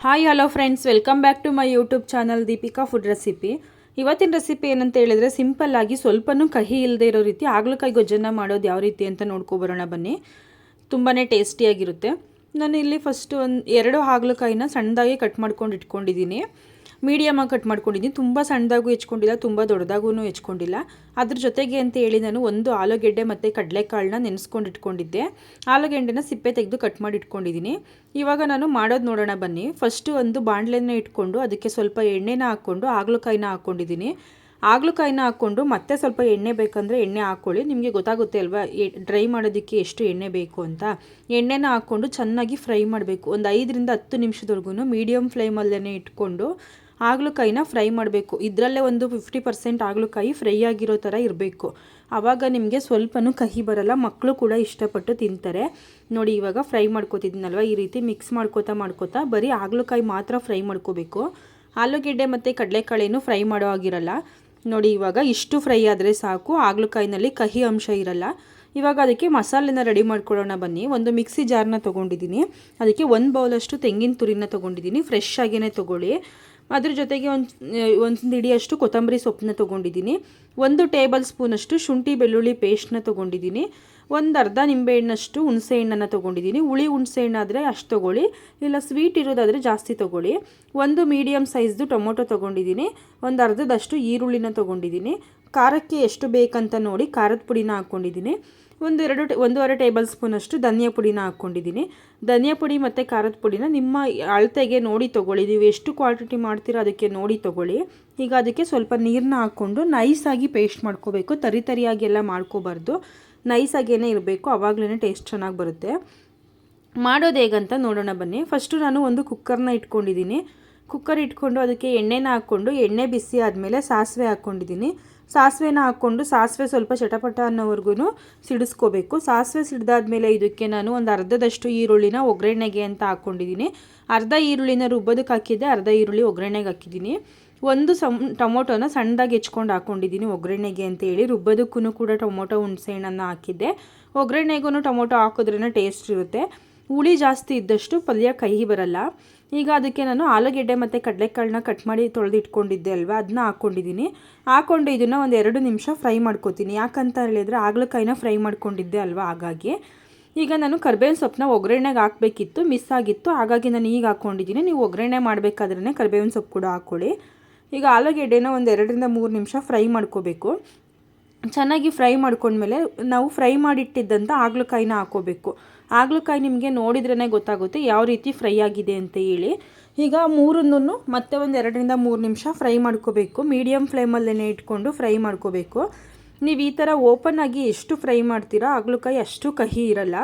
Hi hello friends welcome back to my YouTube channel Deepika food recipe ಇವತ್ತಿನ recipe ಏನಂತ ಹೇಳಿದ್ರೆ simple ಆಗಿ ಸ್ವಲ್ಪನೂ ಕಹಿ ಇಲ್ಲದೆ ಇರೋ ರೀತಿ ಆಗ್ಲಕಾಯಿ ಗೊಜ್ಜನ್ನ ಮಾಡೋದು ಯಾವ ರೀತಿ ಅಂತ ನೋಡ್ಕೊಬರೋಣ ಬನ್ನಿ. ತುಂಬಾ ಟೇಸ್ಟಿಯಾಗಿರುತ್ತೆ ನಾನು ಇಲ್ಲಿ ಫಸ್ಟು ಒಂದು ಎರಡು ಹಾಗಲಕಾಯಿನ ಸಣ್ಣದಾಗಿ ಕಟ್ ಮಾಡ್ಕೊಂಡು ಇಟ್ಕೊಂಡಿದ್ದೀನಿ. ಮೀಡಿಯಮಾಗಿ ಕಟ್ ಮಾಡ್ಕೊಂಡಿದ್ದೀನಿ. ತುಂಬ ಸಣ್ಣದಾಗೂ ಹೆಚ್ಕೊಂಡಿಲ್ಲ, ತುಂಬ ದೊಡ್ಡದಾಗೂ ಹೆಚ್ಕೊಂಡಿಲ್ಲ. ಅದ್ರ ಜೊತೆಗೆ ಅಂತ ಹೇಳಿ ನಾನು ಒಂದು ಆಲೂಗೆಡ್ಡೆ ಮತ್ತು ಕಡಲೆಕಾಳನ್ನ ನೆನೆಸ್ಕೊಂಡು ಇಟ್ಕೊಂಡಿದ್ದೆ. ಆಲೂಗೆಡ್ಡೆನ ಸಿಪ್ಪೆ ತೆಗೆದು ಕಟ್ ಮಾಡಿ ಇಟ್ಕೊಂಡಿದ್ದೀನಿ. ಇವಾಗ ನಾನು ಮಾಡೋದು ನೋಡೋಣ ಬನ್ನಿ. ಫಸ್ಟು ಒಂದು ಬಾಣಲೆನ ಇಟ್ಕೊಂಡು ಅದಕ್ಕೆ ಸ್ವಲ್ಪ ಎಣ್ಣೆನ ಹಾಕ್ಕೊಂಡು ಆಗ್ಲಕಾಯಿನ ಹಾಕ್ಕೊಂಡಿದ್ದೀನಿ ಆಗ್ಲಕಾಯಿನ ಹಾಕ್ಕೊಂಡು ಮತ್ತೆ ಸ್ವಲ್ಪ ಎಣ್ಣೆ ಬೇಕಂದರೆ ಎಣ್ಣೆ ಹಾಕ್ಕೊಳ್ಳಿ ನಿಮಗೆ ಗೊತ್ತಾಗುತ್ತೆ ಅಲ್ವಾ ಡ್ರೈ ಮಾಡೋದಕ್ಕೆ ಎಷ್ಟು ಎಣ್ಣೆ ಬೇಕು ಅಂತ. ಎಣ್ಣೆನ ಹಾಕ್ಕೊಂಡು ಚೆನ್ನಾಗಿ ಫ್ರೈ ಮಾಡಬೇಕು. ಒಂದು ಐದರಿಂದ ಹತ್ತು ನಿಮಿಷದವರೆಗೂ ಮೀಡಿಯಮ್ ಫ್ಲೇಮಲ್ಲೇ ಇಟ್ಕೊಂಡು ಆಗ್ಲಕಾಯಿನ ಫ್ರೈ ಮಾಡಬೇಕು. ಇದರಲ್ಲೇ ಒಂದು ಫಿಫ್ಟಿ ಪರ್ಸೆಂಟ್ ಹಾಗಲಕಾಯಿ ಫ್ರೈ ಆಗಿರೋ ಥರ ಇರಬೇಕು. ಆವಾಗ ನಿಮಗೆ ಸ್ವಲ್ಪನೂ ಕಹಿ ಬರಲ್ಲ. ಮಕ್ಕಳು ಕೂಡ ಇಷ್ಟಪಟ್ಟು ತಿಂತಾರೆ. ನೋಡಿ, ಇವಾಗ ಫ್ರೈ ಮಾಡ್ಕೋತಿದ್ದೀನಲ್ವ ಈ ರೀತಿ ಮಿಕ್ಸ್ ಮಾಡ್ಕೋತಾ ಮಾಡ್ಕೋತಾ ಬರೀ ಹಾಗಲಕಾಯಿ ಮಾತ್ರ ಫ್ರೈ ಮಾಡ್ಕೋಬೇಕು. ಆಲೂಗೆಡ್ಡೆ ಮತ್ತು ಕಡಲೆಕಾಳೇನು ಫ್ರೈ ಮಾಡೋ ಆಗಿರಲ್ಲ ನೋಡಿ, ಇವಾಗ ಇಷ್ಟು ಫ್ರೈ ಆದರೆ ಸಾಕು. ಹಾಗಲಕಾಯಿನಲ್ಲಿ ಕಹಿ ಅಂಶ ಇರಲ್ಲ. ಇವಾಗ ಅದಕ್ಕೆ ಮಸಾಲೆನ ರೆಡಿ ಮಾಡ್ಕೊಳ್ಳೋಣ ಬನ್ನಿ. ಒಂದು ಮಿಕ್ಸಿ ಜಾರ್ನ ತೊಗೊಂಡಿದ್ದೀನಿ. ಅದಕ್ಕೆ ಒಂದು ಬೌಲಷ್ಟು ತೆಂಗಿನ ತುರಿನ ತೊಗೊಂಡಿದ್ದೀನಿ. ಫ್ರೆಶ್ ಆಗಿಯೇ ತೊಗೊಳ್ಳಿ. ಅದ್ರ ಜೊತೆಗೆ ಒಂದು ಒಂದು ಹಿಡಿಯಷ್ಟು ಕೊತ್ತಂಬರಿ ಸೊಪ್ಪನ್ನ ತೊಗೊಂಡಿದ್ದೀನಿ. ಒಂದು ಟೇಬಲ್ ಸ್ಪೂನಷ್ಟು ಶುಂಠಿ ಬೆಳ್ಳುಳ್ಳಿ ಪೇಸ್ಟ್ನ ತೊಗೊಂಡಿದ್ದೀನಿ. ಒಂದು ಅರ್ಧ ನಿಂಬೆಹಣ್ಣಷ್ಟು ಹುಣಸೆ ಹಣ್ಣನ್ನು ತೊಗೊಂಡಿದ್ದೀನಿ. ಹುಳಿ ಹುಣಸೆ ಹಣ್ಣಾದರೆ ಅಷ್ಟು ತೊಗೊಳ್ಳಿ. ಇಲ್ಲ ಸ್ವೀಟ್ ಇರೋದಾದರೆ ಜಾಸ್ತಿ ತೊಗೊಳ್ಳಿ. ಒಂದು ಮೀಡಿಯಮ್ ಸೈಜ್ದು ಟೊಮೊಟೊ ತೊಗೊಂಡಿದ್ದೀನಿ. ಒಂದು ಅರ್ಧದಷ್ಟು ಈರುಳ್ಳಿನ ತೊಗೊಂಡಿದ್ದೀನಿ. ಖಾರಕ್ಕೆ ಎಷ್ಟು ಬೇಕಂತ ನೋಡಿ ಖಾರದ ಪುಡಿನ ಹಾಕ್ಕೊಂಡಿದ್ದೀನಿ ಒಂದೆರಡು ಎರಡು ಒಂದೂವರೆ ಟೇಬಲ್ ಸ್ಪೂನಷ್ಟು ಧನಿಯಾ ಪುಡಿನ ಹಾಕ್ಕೊಂಡಿದ್ದೀನಿ. ಧನಿಯಾ ಪುಡಿ ಮತ್ತು ಖಾರದ ಪುಡಿನ ನಿಮ್ಮ ಅಳತೆಗೆ ನೋಡಿ ತೊಗೊಳ್ಳಿ. ನೀವು ಎಷ್ಟು ಕ್ವಾಂಟಿಟಿ ಮಾಡ್ತೀರೋ ಅದಕ್ಕೆ ನೋಡಿ ತೊಗೊಳ್ಳಿ. ಈಗ ಅದಕ್ಕೆ ಸ್ವಲ್ಪ ನೀರನ್ನ ಹಾಕ್ಕೊಂಡು ನೈಸಾಗಿ ಪೇಸ್ಟ್ ಮಾಡ್ಕೋಬೇಕು. ತರಿ ತರಿಯಾಗಿ ಎಲ್ಲ ಮಾಡ್ಕೋಬಾರ್ದು. ನೈಸಾಗೇನೆ ಇರಬೇಕು. ಆವಾಗಲೇ ಟೇಸ್ಟ್ ಚೆನ್ನಾಗಿ ಬರುತ್ತೆ. ಮಾಡೋದು ಹೇಗಂತ ನೋಡೋಣ ಬನ್ನಿ. ಫಸ್ಟು ನಾನು ಒಂದು ಕುಕ್ಕರ್ನ ಇಟ್ಕೊಂಡಿದ್ದೀನಿ. ಕುಕ್ಕರ್ ಇಟ್ಕೊಂಡು ಅದಕ್ಕೆ ಎಣ್ಣೆನ ಹಾಕ್ಕೊಂಡು ಎಣ್ಣೆ ಬಿಸಿ ಆದಮೇಲೆ ಸಾಸಿವೆ ಹಾಕ್ಕೊಂಡಿದ್ದೀನಿ. ಸಾಸಿವೆನ ಹಾಕ್ಕೊಂಡು ಸಾಸಿವೆ ಸ್ವಲ್ಪ ಚಟಪಟ ಅನ್ನೋವರೆಗೂ ಸಿಡಿಸ್ಕೋಬೇಕು. ಸಾಸಿವೆ ಸಿಡಿದಾದ್ಮೇಲೆ ಇದಕ್ಕೆ ನಾನು ಒಂದು ಅರ್ಧದಷ್ಟು ಈರುಳ್ಳಿನ ಒಗ್ಗರಣೆಗೆ ಅಂತ ಹಾಕ್ಕೊಂಡಿದ್ದೀನಿ. ಅರ್ಧ ಈರುಳ್ಳಿನ ರುಬ್ಬೋದಕ್ಕೆ ಹಾಕಿದ್ದೆ, ಅರ್ಧ ಈರುಳ್ಳಿ ಒಗ್ಗರಣೆಗೆ ಹಾಕಿದ್ದೀನಿ. ಒಂದು ಸಮ್ ಟೊಮೊಟೊನ ಸಣ್ಣದಾಗಿ ಹೆಚ್ಕೊಂಡು ಹಾಕ್ಕೊಂಡಿದ್ದೀನಿ ಒಗ್ಗರಣೆಗೆ ಅಂತೇಳಿ ರುಬ್ಬೋದಕ್ಕೂ ಕೂಡ ಟೊಮೊಟೊ ಹುಣಸೆ ಹಣ್ಣನ್ನು ಹಾಕಿದ್ದೆ. ಒಗ್ಗರಣೆಗೂ ಟೊಮೊಟೊ ಹಾಕಿದ್ರೇ ಟೇಸ್ಟ್ ಇರುತ್ತೆ. ಹುಳಿ ಜಾಸ್ತಿ ಇದ್ದಷ್ಟು ಪಲ್ಯ ಕಹಿ ಬರಲ್ಲ. ಈಗ ಅದಕ್ಕೆ ನಾನು ಆಲೂಗೆಡ್ಡೆ ಮತ್ತು ಕಡಲೆಕಾಳನ್ನ ಕಟ್ ಮಾಡಿ ತೊಳೆದು ಇಟ್ಕೊಂಡಿದ್ದೆ ಅಲ್ವಾ? ಅದನ್ನ ಹಾಕ್ಕೊಂಡಿದ್ದೀನಿ ಹಾಕ್ಕೊಂಡು ಇದನ್ನು ಒಂದು ಎರಡು ನಿಮಿಷ ಫ್ರೈ ಮಾಡ್ಕೋತೀನಿ. ಯಾಕಂತ ಹೇಳಿದರೆ ಆಗ್ಲಕಾಯಿನ ಫ್ರೈ ಮಾಡ್ಕೊಂಡಿದ್ದೆ ಅಲ್ವಾ ಹಾಗಾಗಿ. ಈಗ ನಾನು ಕರ್ಬೇವಿನ ಸೊಪ್ಪನ್ನ ಒಗ್ಗರಣೆಗೆ ಹಾಕಬೇಕಿತ್ತು ಮಿಸ್ ಆಗಿತ್ತು. ಹಾಗಾಗಿ ನಾನು ಈಗ ಹಾಕ್ಕೊಂಡಿದ್ದೀನಿ ನೀವು ಒಗ್ಗರಣೆ ಮಾಡಬೇಕಾದ್ರೆ ಕರ್ಬೇವಿನ ಸೊಪ್ಪು ಕೂಡ ಹಾಕ್ಕೊಳ್ಳಿ. ಈಗ ಆಲೂಗೆಡ್ಡೆನ ಒಂದು ಎರಡರಿಂದ ಮೂರು ನಿಮಿಷ ಫ್ರೈ ಮಾಡ್ಕೋಬೇಕು. ಚೆನ್ನಾಗಿ ಫ್ರೈ ಮಾಡ್ಕೊಂಡ್ಮೇಲೆ ನಾವು ಫ್ರೈ ಮಾಡಿಟ್ಟಿದ್ದಂಥ ಹಾಗಲಕಾಯಿನ ಹಾಕೋಬೇಕು. ಹಾಗಲಕಾಯಿ ನಿಮಗೆ ನೋಡಿದ್ರೇ ಗೊತ್ತಾಗುತ್ತೆ ಯಾವ ರೀತಿ ಫ್ರೈ ಆಗಿದೆ ಅಂತ ಹೇಳಿ. ಈಗ ಮೂರನ್ನೂ ಮತ್ತೆ ಒಂದು ಎರಡರಿಂದ ಮೂರು ನಿಮಿಷ ಫ್ರೈ ಮಾಡ್ಕೋಬೇಕು. ಮೀಡಿಯಮ್ ಫ್ಲೇಮಲ್ಲೇ ಇಟ್ಕೊಂಡು ಫ್ರೈ ಮಾಡ್ಕೋಬೇಕು. ನೀವು ಈ ಥರ ಓಪನ್ ಆಗಿ ಎಷ್ಟು ಫ್ರೈ ಮಾಡ್ತೀರಾ ಹಾಗಲಕಾಯಿ ಅಷ್ಟು ಕಹಿ ಇರಲ್ಲ.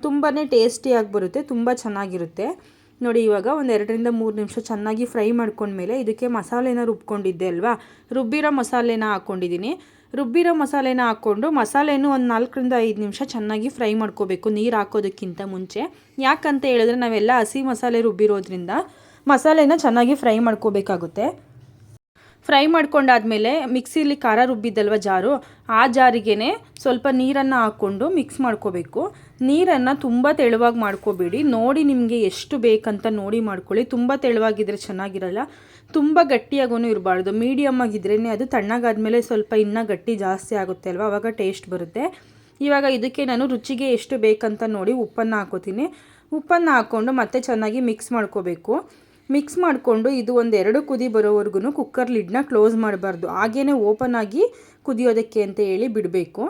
ತುಂಬಾ ಟೇಸ್ಟಿಯಾಗಿ ಬರುತ್ತೆ, ತುಂಬ ಚೆನ್ನಾಗಿರುತ್ತೆ. ನೋಡಿ, ಇವಾಗ ಒಂದು ಎರಡರಿಂದ ಮೂರು ನಿಮಿಷ ಚೆನ್ನಾಗಿ ಫ್ರೈ ಮಾಡ್ಕೊಂಡ್ಮೇಲೆ ಇದಕ್ಕೆ ಮಸಾಲೆನ ರುಬ್ಕೊಂಡಿದ್ದೆ ಅಲ್ವಾ? ರುಬ್ಬಿರೋ ಮಸಾಲೆನ ಹಾಕ್ಕೊಂಡಿದ್ದೀನಿ ರುಬ್ಬಿರೋ ಮಸಾಲೆನ ಹಾಕ್ಕೊಂಡು ಮಸಾಲೆನೂ ಒಂದು ನಾಲ್ಕರಿಂದ ಐದು ನಿಮಿಷ ಚೆನ್ನಾಗಿ ಫ್ರೈ ಮಾಡ್ಕೋಬೇಕು, ನೀರು ಹಾಕೋದಕ್ಕಿಂತ ಮುಂಚೆ. ಯಾಕಂತ ಹೇಳಿದ್ರೆ ನಾವೆಲ್ಲ ಹಸಿ ಮಸಾಲೆ ರುಬ್ಬಿರೋದ್ರಿಂದ ಮಸಾಲೆನ ಚೆನ್ನಾಗಿ ಫ್ರೈ ಮಾಡ್ಕೋಬೇಕಾಗುತ್ತೆ. ಫ್ರೈ ಮಾಡ್ಕೊಂಡಾದ್ಮೇಲೆ ಮಿಕ್ಸಿಲಿ ಖಾರ ರುಬ್ಬಿದ್ದಲ್ವ ಜಾರು, ಆ ಜಾರಿಗೇ ಸ್ವಲ್ಪ ನೀರನ್ನು ಹಾಕ್ಕೊಂಡು ಮಿಕ್ಸ್ ಮಾಡ್ಕೋಬೇಕು. ನೀರನ್ನು ತುಂಬ ತೆಳುವಾಗಿ ಮಾಡ್ಕೋಬೇಡಿ. ನೋಡಿ ನಿಮಗೆ ಎಷ್ಟು ಬೇಕಂತ ನೋಡಿ ಮಾಡ್ಕೊಳ್ಳಿ. ತುಂಬ ತೆಳುವಾಗಿದ್ದರೆ ಚೆನ್ನಾಗಿರಲ್ಲ. ತುಂಬ ಗಟ್ಟಿಯಾಗೂ ಇರಬಾರ್ದು. ಮೀಡಿಯಮ್ ಆಗಿದ್ರೇ ಅದು ತಣ್ಣಗಾದ್ಮೇಲೆ ಸ್ವಲ್ಪ ಇನ್ನೂ ಗಟ್ಟಿ ಜಾಸ್ತಿ ಆಗುತ್ತೆ ಅಲ್ವಾ? ಆವಾಗ ಟೇಸ್ಟ್ ಬರುತ್ತೆ. ಇವಾಗ ಇದಕ್ಕೆ ನಾನು ರುಚಿಗೆ ಎಷ್ಟು ಬೇಕಂತ ನೋಡಿ ಉಪ್ಪನ್ನು ಹಾಕೋತೀನಿ. ಉಪ್ಪನ್ನು ಹಾಕ್ಕೊಂಡು ಮತ್ತೆ ಚೆನ್ನಾಗಿ ಮಿಕ್ಸ್ ಮಾಡ್ಕೋಬೇಕು. ಮಿಕ್ಸ್ ಮಾಡಿಕೊಂಡು ಇದು ಒಂದು ಎರಡು ಕುದಿ ಬರೋವರೆಗೂ ಕುಕ್ಕರ್ ಲಿಡ್ನ ಕ್ಲೋಸ್ ಮಾಡಬಾರ್ದು. ಹಾಗೇ ಓಪನ್ ಆಗಿ ಕುದಿಯೋದಕ್ಕೆ ಅಂತ ಹೇಳಿ ಬಿಡಬೇಕು.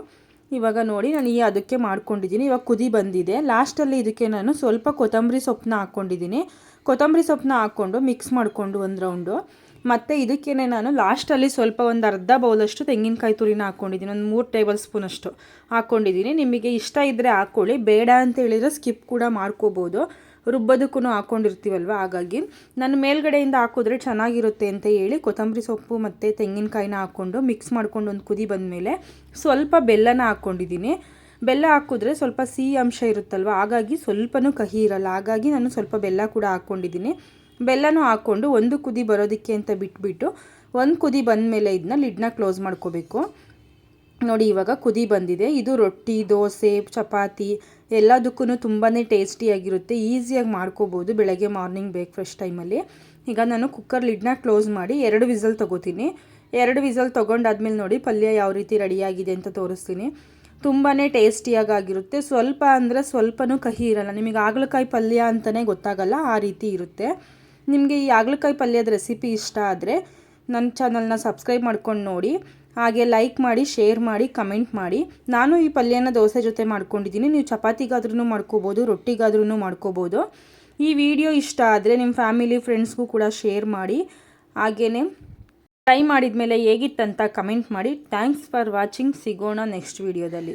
ಇವಾಗ ನೋಡಿ ನಾನು ಈ ಅದಕ್ಕೆ ಮಾಡ್ಕೊಂಡಿದ್ದೀನಿ. ಇವಾಗ ಕುದಿ ಬಂದಿದೆ. ಲಾಸ್ಟಲ್ಲಿ ಇದಕ್ಕೆ ನಾನು ಸ್ವಲ್ಪ ಕೊತ್ತಂಬರಿ ಸೊಪ್ಪನ್ನ ಹಾಕ್ಕೊಂಡಿದ್ದೀನಿ ಕೊತ್ತಂಬರಿ ಸೊಪ್ಪನ್ನ ಹಾಕ್ಕೊಂಡು ಮಿಕ್ಸ್ ಮಾಡಿಕೊಂಡು ಒಂದು ರೌಂಡು ಮತ್ತು ಇದಕ್ಕೇ ನಾನು ಲಾಸ್ಟಲ್ಲಿ ಸ್ವಲ್ಪ ಒಂದು ಅರ್ಧ ಬೌಲಷ್ಟು ತೆಂಗಿನಕಾಯಿ ತುರಿನ ಹಾಕ್ಕೊಂಡಿದ್ದೀನಿ ಒಂದು ಮೂರು ಟೇಬಲ್ ಸ್ಪೂನಷ್ಟು ಹಾಕ್ಕೊಂಡಿದ್ದೀನಿ ನಿಮಗೆ ಇಷ್ಟ ಇದ್ದರೆ ಹಾಕ್ಕೊಳ್ಳಿ ಬೇಡ ಅಂತ ಹೇಳಿದರೆ ಸ್ಕಿಪ್ ಕೂಡ ಮಾಡ್ಕೋಬೋದು. ರುಬ್ಬೋದಕ್ಕೂ ಹಾಕ್ಕೊಂಡಿರ್ತೀವಲ್ವ ಹಾಗಾಗಿ ನಾನು ಮೇಲ್ಗಡೆಯಿಂದ ಹಾಕಿದ್ರೆ ಚೆನ್ನಾಗಿರುತ್ತೆ ಅಂತ ಹೇಳಿ ಕೊತ್ತಂಬರಿ ಸೊಪ್ಪು ಮತ್ತು ತೆಂಗಿನಕಾಯಿನ ಹಾಕ್ಕೊಂಡು ಮಿಕ್ಸ್ ಮಾಡ್ಕೊಂಡು ಒಂದು ಕುದಿ ಬಂದಮೇಲೆ ಸ್ವಲ್ಪ ಬೆಲ್ಲನ ಹಾಕ್ಕೊಂಡಿದ್ದೀನಿ. ಬೆಲ್ಲ ಹಾಕಿದ್ರೆ ಸ್ವಲ್ಪ ಸಿಹಿ ಅಂಶ ಇರುತ್ತಲ್ವ? ಹಾಗಾಗಿ ಸ್ವಲ್ಪನೂ ಕಹಿ ಇರಲ್ಲ. ಹಾಗಾಗಿ ನಾನು ಸ್ವಲ್ಪ ಬೆಲ್ಲ ಕೂಡ ಹಾಕ್ಕೊಂಡಿದ್ದೀನಿ. ಬೆಲ್ಲನೂ ಹಾಕ್ಕೊಂಡು ಒಂದು ಕುದಿ ಬರೋದಕ್ಕೆ ಅಂತ ಬಿಟ್ಬಿಟ್ಟು ಒಂದು ಕುದಿ ಬಂದಮೇಲೆ ಇದನ್ನ ಲಿಡ್ನ ಕ್ಲೋಸ್ ಮಾಡ್ಕೋಬೇಕು. ನೋಡಿ, ಇವಾಗ ಕುದಿ ಬಂದಿದೆ. ಇದು ರೊಟ್ಟಿ, ದೋಸೆ, ಚಪಾತಿ ಎಲ್ಲದಕ್ಕೂ ತುಂಬಾ ಟೇಸ್ಟಿಯಾಗಿರುತ್ತೆ ಈಸಿಯಾಗಿ ಮಾಡ್ಕೋಬೋದು ಬೆಳಗ್ಗೆ ಮಾರ್ನಿಂಗ್ ಬ್ರೇಕ್ಫಾಸ್ಟ್ ಟೈಮಲ್ಲಿ. ಈಗ ನಾನು ಕುಕ್ಕರ್ ಲಿಡ್ನ ಕ್ಲೋಸ್ ಮಾಡಿ ಎರಡು ವಿಸಲ್ ತೊಗೋತೀನಿ. ಎರಡು ವಿಸಲ್ ತೊಗೊಂಡಾದ್ಮೇಲೆ ನೋಡಿ, ಪಲ್ಯ ಯಾವ ರೀತಿ ರೆಡಿಯಾಗಿದೆ ಅಂತ ತೋರಿಸ್ತೀನಿ. ತುಂಬಾ ಟೇಸ್ಟಿಯಾಗಿರುತ್ತೆ ಸ್ವಲ್ಪ ಅಂದರೆ ಸ್ವಲ್ಪನೂ ಕಹಿ ಇರಲ್ಲ. ನಿಮಗೆ ಆಗ್ಲಕಾಯಿ ಪಲ್ಯ ಅಂತಲೇ ಗೊತ್ತಾಗಲ್ಲ, ಆ ರೀತಿ ಇರುತ್ತೆ. ನಿಮಗೆ ಈ ಆಗ್ಲಕಾಯಿ ಪಲ್ಯದ ರೆಸಿಪಿ ಇಷ್ಟ ಆದರೆ ನನ್ನ ಚಾನಲ್ನ ಸಬ್ಸ್ಕ್ರೈಬ್ ಮಾಡ್ಕೊಂಡು ನೋಡಿ. ಹಾಗೆ ಲೈಕ್ ಮಾಡಿ ಶೇರ್ ಮಾಡಿ ಕಮೆಂಟ್ ಮಾಡಿ. ನಾನು ಈ ಪಲ್ಯನ ದೋಸೆ ಜೊತೆ ಮಾಡ್ಕೊಂಡಿದ್ದೀನಿ. ನೀವು ಚಪಾತಿಗಾದ್ರೂ ಮಾಡ್ಕೋಬೋದು ರೊಟ್ಟಿಗಾದ್ರೂ ಮಾಡ್ಕೋಬೋದು. ಈ ವಿಡಿಯೋ ಇಷ್ಟ ಆದರೆ ನಿಮ್ಮ ಫ್ಯಾಮಿಲಿ ಫ್ರೆಂಡ್ಸ್ಗೂ ಕೂಡ ಶೇರ್ ಮಾಡಿ. ಹಾಗೆಯೇ ಟ್ರೈ ಮಾಡಿದ ಮೇಲೆ ಹೇಗಿತ್ತಂತ ಕಮೆಂಟ್ ಮಾಡಿ. ಥ್ಯಾಂಕ್ಸ್ ಫಾರ್ ವಾಚಿಂಗ್ ಸಿಗೋಣ ನೆಕ್ಸ್ಟ್ ವಿಡಿಯೋದಲ್ಲಿ